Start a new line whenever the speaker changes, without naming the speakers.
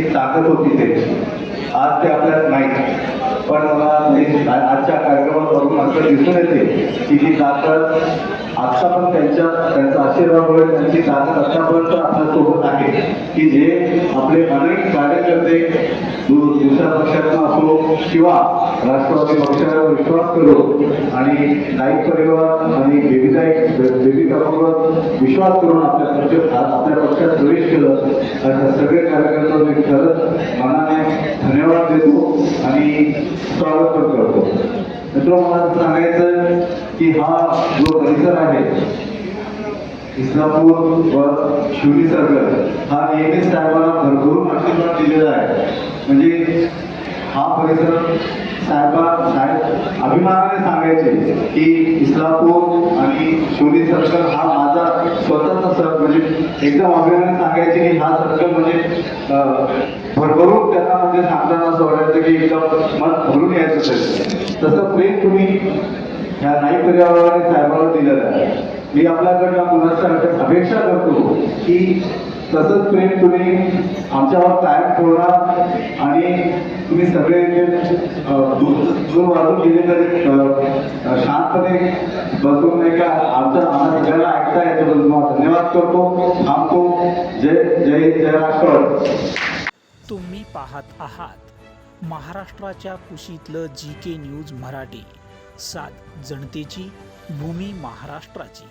त्यांची ताकद होती ते. आज ते आपल्यात नाही पण मला हे आ- आजच्या कार्यक्रमावरून असं दिसून येते की ही ताकद आता पण त्यांच्या त्यांचा आशीर्वादामुळे त्यांची ताकद आतापर्यंत आपल्यासोबत आहे. की जे आपले अनेक कार्यकर्ते दुसऱ्या पक्षातून असून शिवा राष्ट्रवादी पक्षावर विश्वास करून आणि नाईक परिवार आणि बेबीताई बेबी काकूवर विश्वास करून आपल्या पक्ष आपल्या पक्षात प्रवेश केलं. अशा सगळे कार्यकर्त्यांना मी खरंच मनाने धन्यवाद देतो आणि स्वागत पण करतो. मित्र मला सांगायचं की हा जो परिसर आहे इस्लामपूर व शिवनी सर्कल हा नेहमीच साहेबांना भरभरून आशीर्वाद दिलेला आहे. म्हणजे हा परिसर साहेबा साहेब अभिमानाने सांगायचे की इस्लापूर आणि शिवनी सर्कल हा माझा स्वतःचा सर म्हणजे एकदम अभिमानाने सांगायचे की हा सर्कल म्हणजे भरभरून त्यांना म्हणजे सांगताना असं वाटायचं की एकदम मन भरून यायचं तसं तसं प्रेम तुम्ही ह्या नाही पर्यावरणाने साहेबांना दिलेलं आहे. मी आपल्याकडनं पुन्हा अपेक्षा करतो की तसंच प्रेम तुम्ही आमच्यावर कायम ठेवणार. तुम्ही सगळे जे दूर वाढून वाजून गेले तरी शांतपणे बसून नाही का आमचं आम्हाला सगळ्यांना ऐकता याच्याबद्दल तुम्हाला धन्यवाद करतो. थांबतो. जय जय जय राष्ट्र.
तुम्ही पाहत आहात महाराष्ट्राच्या कुशीतलं जी के न्यूज मराठी. सात जनतेची भूमी महाराष्ट्राची.